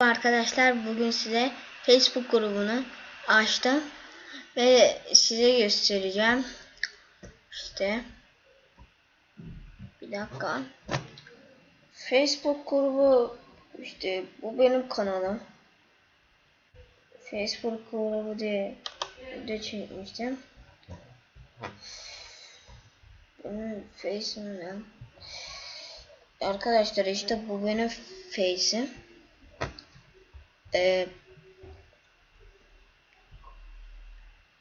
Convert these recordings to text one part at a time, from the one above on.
Arkadaşlar bugün size Facebook grubunu açtım ve size göstereceğim. İşte bir dakika. Facebook grubu işte bu benim kanalım. Facebook grubu diye de çekmiştim. Benim face'imden. Arkadaşlar işte bu benim face'im. Ee,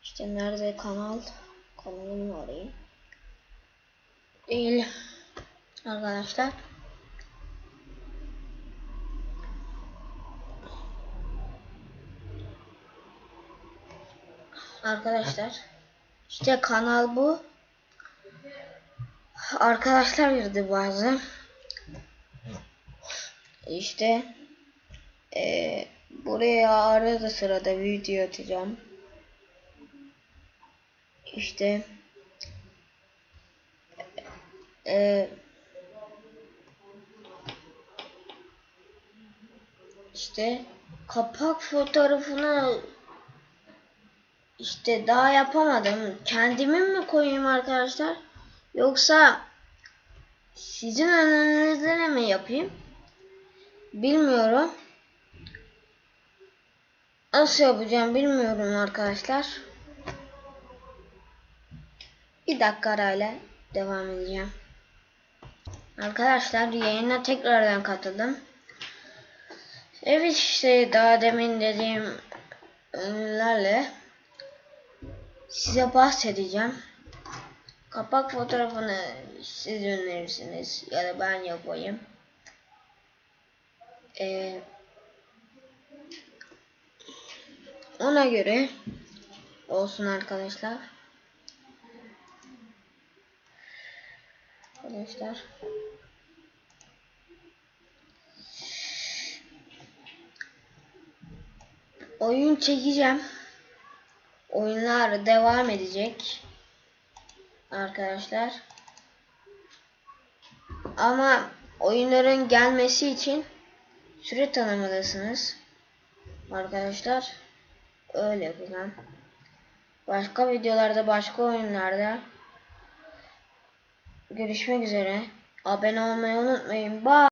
işte nerede kanal? Kanalımı arayayım. Değil. Arkadaşlar. Arkadaşlar. işte kanal bu. Arkadaşlar girdi bazı. İşte ee, buraya arada sırada video atacağım. İşte ee, işte kapak fotoğrafını işte daha yapamadım. Kendimin mi koyayım arkadaşlar? Yoksa sizin önünüzde mi yapayım? Bilmiyorum. Nasıl yapacağım bilmiyorum arkadaşlar. Bir dakika arayla devam edeceğim. Arkadaşlar yayına tekrardan katıldım. Evet işte daha demin dediğim ünlülerle size bahsedeceğim. Kapak fotoğrafını siz önerirsiniz ya da ben yapayım. Ee, ona göre olsun arkadaşlar. Arkadaşlar. Oyun çekeceğim. Oyunlar devam edecek. Arkadaşlar. Ama oyunların gelmesi için süre tanımalısınız. Arkadaşlar öyle falan. Başka videolarda, başka oyunlarda görüşmek üzere. Abone olmayı unutmayın. Bye.